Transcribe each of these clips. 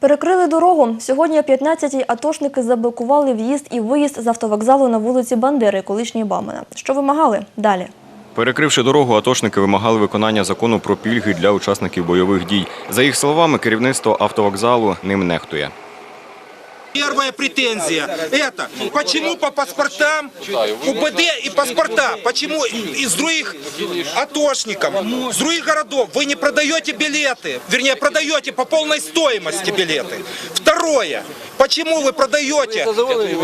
Перекрили дорогу. Сьогодні о 15-й атошники заблокували в'їзд і виїзд з автовокзалу на вулиці Бандери, колишній Бамена. Що вимагали? Далі. Перекривши дорогу, атошники вимагали виконання закону про пільги для учасників бойових дій. За їх словами, керівництво автовокзалу ним нехтує. Первая претензия – это почему по паспортам УБД и паспорта, почему из других атошников, с других городов вы не продаете билеты, вернее продаете по полной стоимости билеты. Второе, почему вы продаете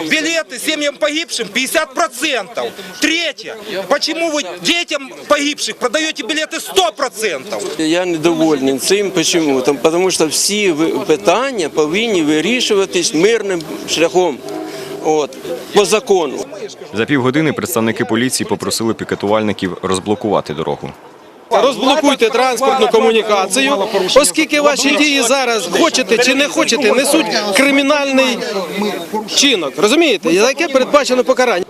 билеты семьям погибшим 50%. Третье, почему вы детям погибших продаете билеты 100%. Я недовольний цим. Чому? Там, тому що всі ви- питання повинні вирішуватись мирним шляхом. От, по закону. За півгодини представники поліції попросили пікетувальників розблокувати дорогу. Розблокуйте транспортну комунікацію, оскільки ваші дії зараз хочете чи не хочете, несуть кримінальний чинок. Розумієте, за яке передбачено покарання.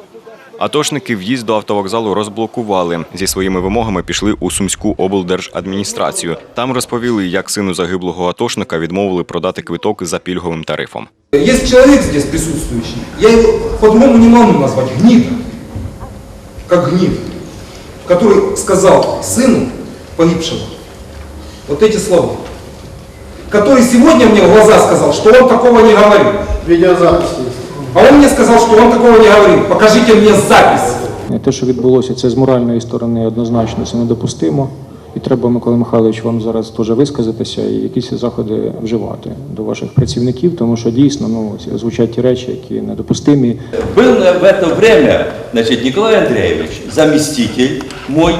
Атошники в'їзд до автовокзалу розблокували. Зі своїми вимогами пішли у Сумську облдержадміністрацію. Там розповіли, як сину загиблого атошника відмовили продати квиток за пільговим тарифом. Есть человек здесь присутствующий, я его по-другому не могу назвать, гнида, как гнид, который сказал сыну погибшего вот эти слова, который сегодня мне в глаза сказал, что он такого не говорил. Відеозапис є. А он мне сказал, что он такого не говорил. Покажите мне запись. Те, що відбулося, це з моральної сторони однозначно це недопустимо. І треба, Микола Михайлович, вам зараз теж висказатися і якісь заходи вживати до ваших працівників, тому що дійсно ну, звучать ті речі, які недопустимі. Был в это время значит, Николай Андреевич, заместитель мой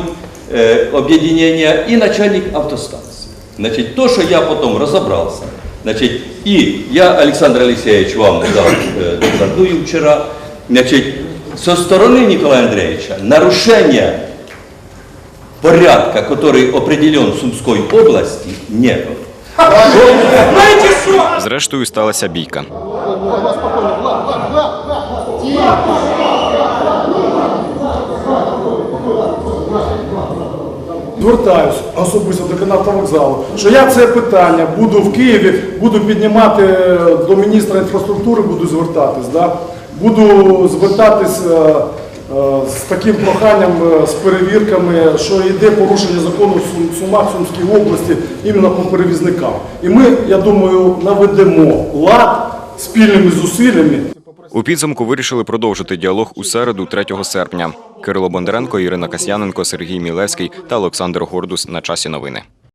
э, объединения и начальник автостанции. Значит, то, что я потом разобрался, значит, и я, Александр Алексеевич, вам дал э, докладную вчера, значит, со стороны Николая Андреевича нарушения порядка, который определен в Сумской области, не. Знаете что? Зрештою сталася бійка. Звертаюсь особисто до канату вокзалу, що я це питання буду в Києві, буду піднімати е, до міністра інфраструктури, буду звертатись. Да? Буду звертатись е, з таким проханням, е, з перевірками, що йде порушення закону в Сум- Сумах, Сумській області, іменно по перевізникам. І ми, я думаю, наведемо лад спільними зусиллями. У підсумку вирішили продовжити діалог у середу, 3 серпня. Кирило Бондаренко, Ірина Касьяненко, Сергій Мілевський та Олександр Гордус на часі новини.